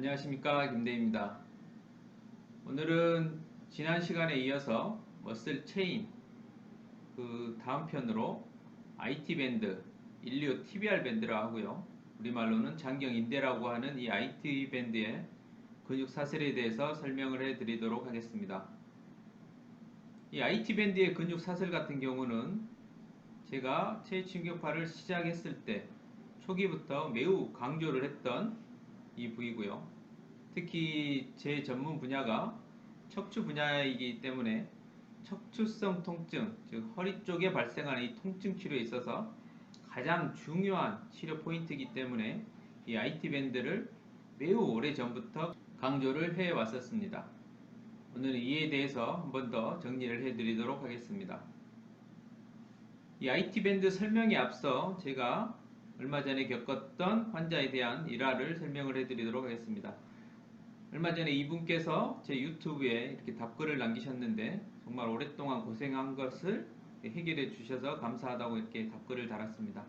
안녕하십니까 김대입니다. 오늘은 지난 시간에 이어서 머슬 체인 그 다음 편으로 IT 밴드 125 TBR 밴드라 하고요. 우리말로는 장경 인대라고 하는 이 IT 밴드의 근육 사슬에 대해서 설명을 해 드리도록 하겠습니다. 이 IT 밴드의 근육 사슬 같은 경우는 제가 체충격파를 시작했을 때 초기부터 매우 강조를 했던 이 부위고요. 특히 제 전문 분야가 척추 분야이기 때문에 척추성 통증, 즉 허리 쪽에 발생하는 이 통증 치료에 있어서 가장 중요한 치료 포인트이기 때문에 이 IT 밴드를 매우 오래 전부터 강조를 해 왔었습니다. 오늘은 이에 대해서 한 번 더 정리를 해 드리도록 하겠습니다. 이 IT 밴드 설명에 앞서 제가 얼마 전에 겪었던 환자에 대한 일화를 설명을 해 드리도록 하겠습니다. 얼마 전에 이분께서 제 유튜브에 이렇게 답글을 남기셨는데 정말 오랫동안 고생한 것을 해결해 주셔서 감사하다고 이렇게 답글을 달았습니다.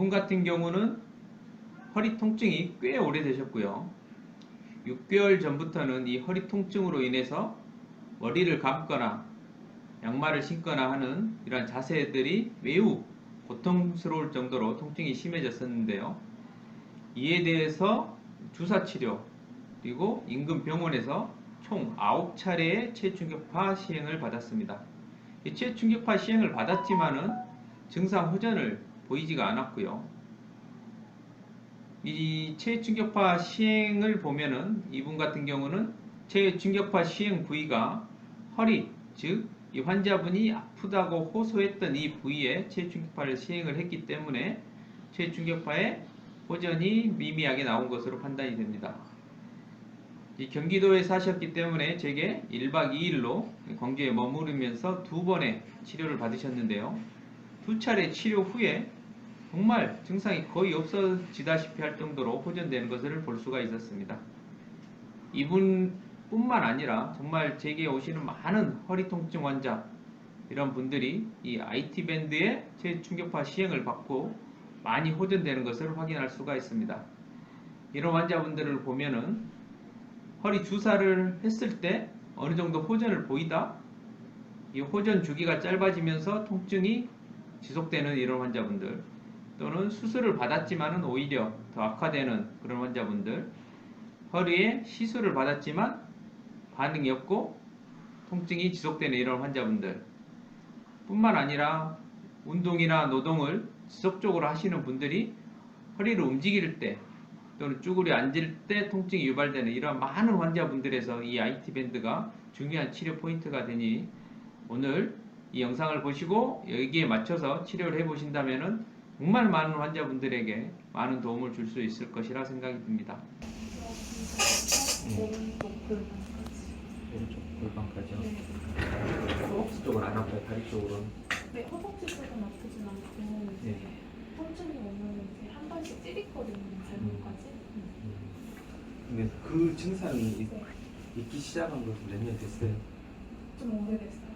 이분 같은 경우는 허리 통증이 꽤 오래되셨고요. 6개월 전부터는 이 허리 통증으로 인해서 머리를 감거나 양말을 신거나 하는 이러한 자세들이 매우 고통스러울 정도로 통증이 심해졌었는데요. 이에 대해서 주사 치료 그리고 인근 병원에서 총 9차례의 체충격파 시행을 받았습니다. 이 체충격파 시행을 받았지만은 증상 호전을 보이지가 않았고요. 이 체충격파 시행을 보면은 이분 같은 경우는 체충격파 시행 부위가 허리, 즉 이 환자분이 아프다고 호소했던 이 부위에 체충격파를 시행을 했기 때문에 체충격파의 호전이 미미하게 나온 것으로 판단이 됩니다. 이 경기도에 사셨기 때문에 제게 1박 2일로 광주에 머무르면서 두 번의 치료를 받으셨는데요. 두 차례 치료 후에 정말 증상이 거의 없어지다시피 할 정도로 호전되는 것을 볼 수가 있었습니다. 이분뿐만 아니라 정말 제게 오시는 많은 허리 통증 환자 이런 분들이 이 IT 밴드의 재충격파 시행을 받고 많이 호전되는 것을 확인할 수가 있습니다. 이런 환자분들을 보면은 허리 주사를 했을 때 어느 정도 호전을 보이다 이 호전 주기가 짧아지면서 통증이 지속되는 이런 환자분들 또는 수술을 받았지만은 오히려 더 악화되는 그런 환자분들 허리에 시술을 받았지만 반응이 없고 통증이 지속되는 이런 환자분들 뿐만 아니라 운동이나 노동을 지속적으로 하시는 분들이 허리를 움직일 때 또는 쭈그려 앉을 때 통증이 유발되는 이런 많은 환자분들에서 이 IT 밴드가 중요한 치료 포인트가 되니 오늘 이 영상을 보시고 여기에 맞춰서 치료를 해보신다면 정말 많은 환자분들에게 많은 도움을 줄 수 있을 것이라 생각이 듭니다. 오른쪽 골반까지. 골반까지요. 네. 허벅지 쪽은 안 아파요. 다리 쪽으로는. 네, 허벅지 쪽은 아프진 않고 이제 네. 통증이 오면 이제 한 번씩 찌릿거리는 발목까지. 음. 근데 그 증상이 있- 네, 있기 시작한 것은 몇 년 됐어요? 좀 오래됐어요.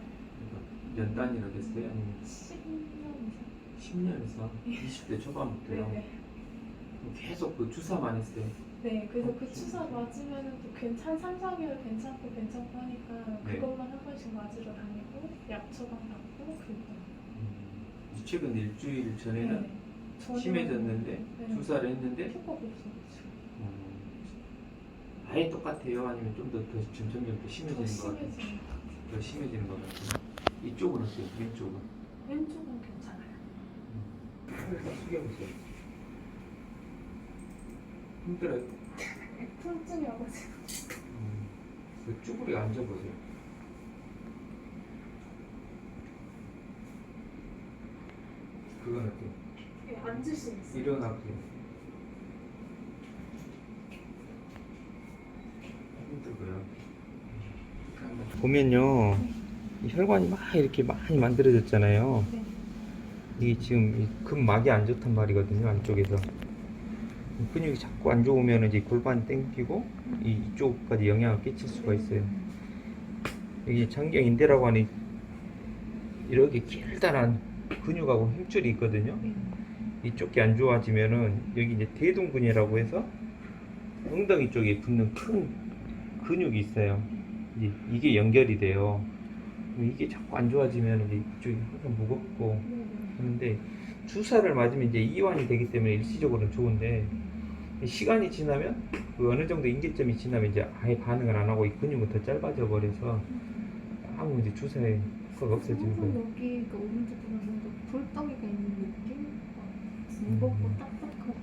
그러니까 몇 단위로 됐어요? 아니면 10년 이상. 10년 이상? 20대 초반부터요? 네, 계속 그 주사만 했어요. 네, 그래서 그 주사 맞으면 또 괜찮 3, 4개월 괜찮고 괜찮고 하니까 네. 그것만 한 번씩 맞으러 다니고 약 처방 받고 그랬더라고요. 음, 최근 일주일 전에는 네. 전혀 심해졌는데 네. 주사를 했는데 효과가 없어가지고. 음, 아예 똑같아요? 아니면 좀 더 더 점점 더더 심해지는 것 같아요? 심해지는 것 같아요. 더 심해지는 것 같아요. 이쪽은 어때요? 왼쪽은? 왼쪽은 괜찮아요. 일단 숙여보세요. 힘들어요. 통증이 와가지고. 음, 그 쭈그리 앉아보세요. 그건 어때요? 네, 앉을 수 있어요. 일어나보세요. 힘들고요. 보면요, 이 혈관이 막 이렇게 많이 만들어졌잖아요. 네. 이게 지금 이 근막이 안 좋단 말이거든요 안쪽에서 이 근육이 자꾸 안 좋으면 이제 골반 땡기고 이 이쪽까지 영향을 끼칠 수가 있어요 여기 장경 인대라고 하는 이렇게 길다란 근육하고 힘줄이 있거든요 이쪽이 안 좋아지면은 여기 이제 대둔근이라고 해서 엉덩이 쪽에 붙는 큰 근육이 있어요. 이게 연결이 돼요. 이게 자꾸 안 좋아지면 이제 이쪽이 항상 무겁고 하는데 주사를 맞으면 이제 이완이 되기 때문에 일시적으로는 좋은데 시간이 지나면 그 어느 정도 인계점이 지나면 이제 아예 반응을 안 하고 이 근육은 더 짧아져 버려서 아무 이제 주사에 효과가 없어지는 거예요. 여기 그 오른쪽 뭔가 돌덩이가 있는 느낌? 무겁고 음. 딱딱하고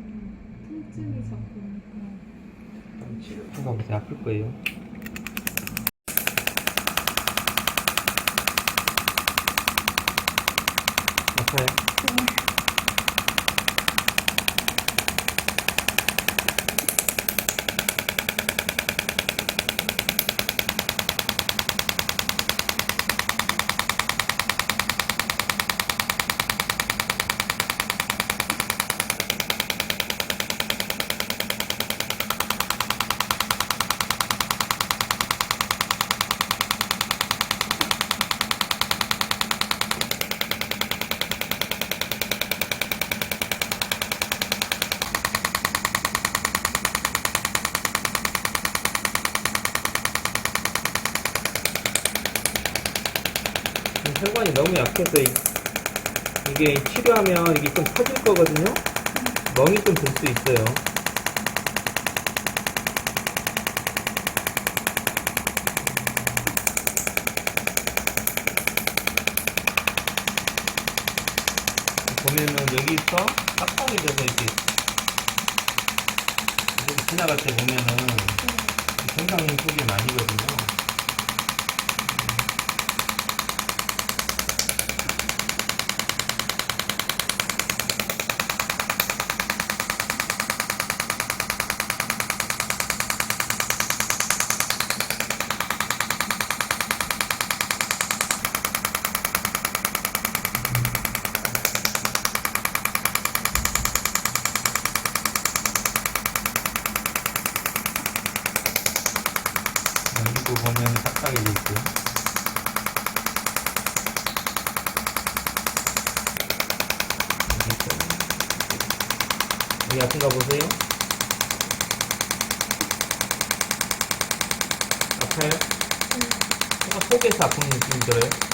통증이 자꾸 오니까 한번 치료해가 보세요. 아플 거예요. 아 너무 약해서 이, 이게 치료하면 이게 좀 터질 거거든요. 멍이 좀 들 수 있어요. 보면은 여기서 빡빡해져서 이렇게 이렇게 지나갈 때 보면은 굉장히 속이 많이거든요. 여기도 보면 빡빡해져 있고요. 여기 아픈가 보세요. 아파요? 뭔가 속에서 아픈 느낌이 들어요?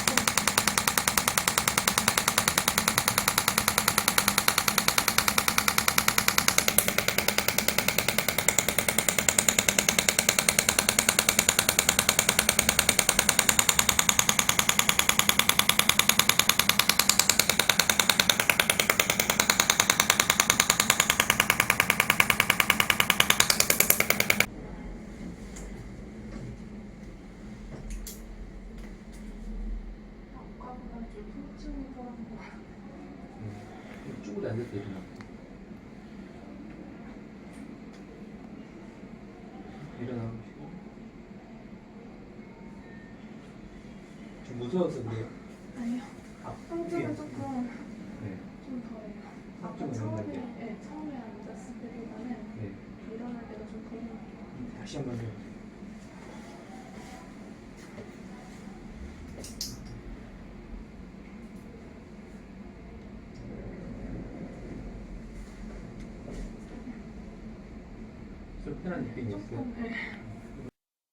아까보다 좀 통증이 덜한 것 같아요. 쭉 앉아서 일어나. 좀 무서워서 그래요? 아니요. 아, 통증은 조금 네. 좀 덜해요. 아까 처음에 네, 처음에 앉았을 때보다는 네. 일어날 때가 좀 덜한 것 같아요. 다시 한번 해요. 좀 편한 느낌이 있어요. 네.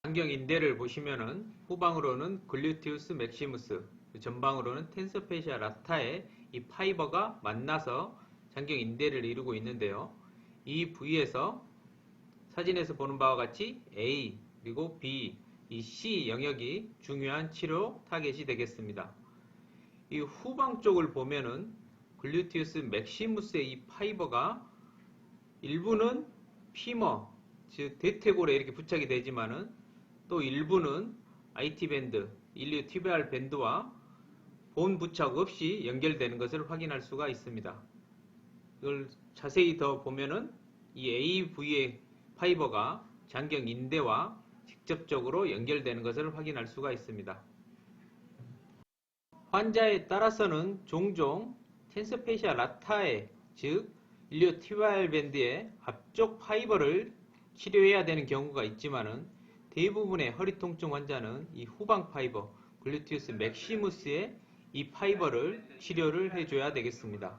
장경 인대를 보시면은 후방으로는 글루티우스 맥시무스, 전방으로는 텐서페시아 라타의 이 파이버가 만나서 장경 인대를 이루고 있는데요. 이 부위에서 사진에서 보는 바와 같이 A 그리고 B, 이 C 영역이 중요한 치료 타겟이 되겠습니다. 이 후방 쪽을 보면은 글루티우스 맥시무스의 이 파이버가 일부는 피머, 즉 대퇴골에 이렇게 부착이 되지만은 또 일부는 IT 밴드, 일류 티비알 밴드와 본 부착 없이 연결되는 것을 확인할 수가 있습니다. 이걸 자세히 더 보면은 이 AV의 파이버가 장경 인대와 직접적으로 연결되는 것을 확인할 수가 있습니다. 환자에 따라서는 종종 텐서페시아 라타에 즉 일리오티비알 밴드의 앞쪽 파이버를 치료해야 되는 경우가 있지만은 대부분의 허리 통증 환자는 이 후방 파이버 글루티우스 맥시무스의 이 파이버를 치료를 해줘야 되겠습니다.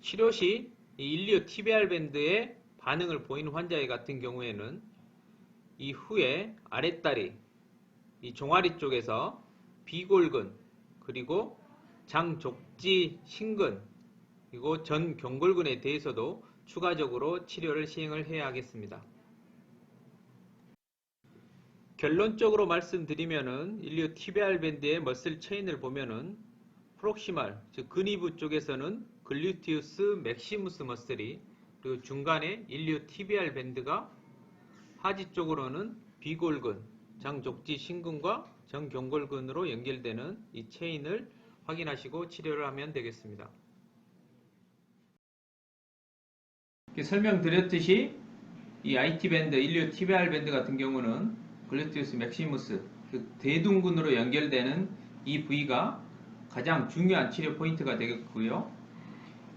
치료 시 일리오 티비알 밴드의 반응을 보이는 환자 같은 경우에는 이 후에 아랫다리, 이 종아리 쪽에서 비골근, 그리고 장족지 신근, 그리고 전 경골근에 대해서도 추가적으로 치료를 시행을 해야 하겠습니다. 결론적으로 말씀드리면은 일리오티비알 밴드의 머슬 체인을 보면은 프록시말, 즉 근위부 쪽에서는 글루티우스 맥시무스 머슬이 그리고 중간에 일리오티비알 밴드가 하지 쪽으로는 비골근, 장족지 신근과 정경골근으로 연결되는 이 체인을 확인하시고 치료를 하면 되겠습니다. 설명드렸듯이 이 IT 밴드, 일리오 TBR 밴드 같은 경우는 글루티우스 맥시무스, 그 대둔근으로 연결되는 이 부위가 가장 중요한 치료 포인트가 되겠고요.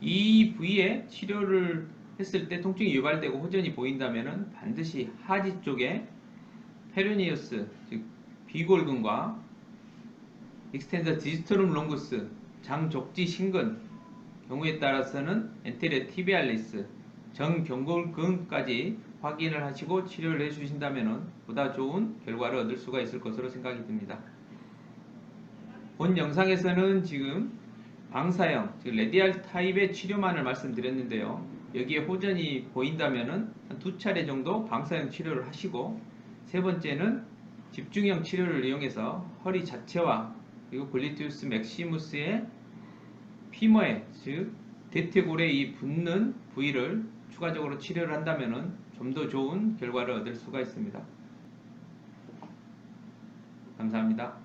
이 부위에 치료를 했을 때 통증이 유발되고 호전이 보인다면 반드시 하지 쪽에 페르니우스, 즉 비골근과 익스텐더 디지토룸 롱구스, 장족지 신근 경우에 따라서는 엔테리어 티비알리스, 정경골근까지 확인을 하시고 치료를 해주신다면 보다 좋은 결과를 얻을 수가 있을 것으로 생각이 듭니다. 본 영상에서는 지금 방사형, 즉 레디알 타입의 치료만을 말씀드렸는데요. 여기에 호전이 보인다면 한두 차례 정도 방사형 치료를 하시고 세 번째는 집중형 치료를 이용해서 허리 자체와 그리고 글리티우스 맥시무스의 피머에 즉 대퇴골에 이 붙는 부위를 추가적으로 치료를 한다면 좀 더 좋은 결과를 얻을 수가 있습니다. 감사합니다.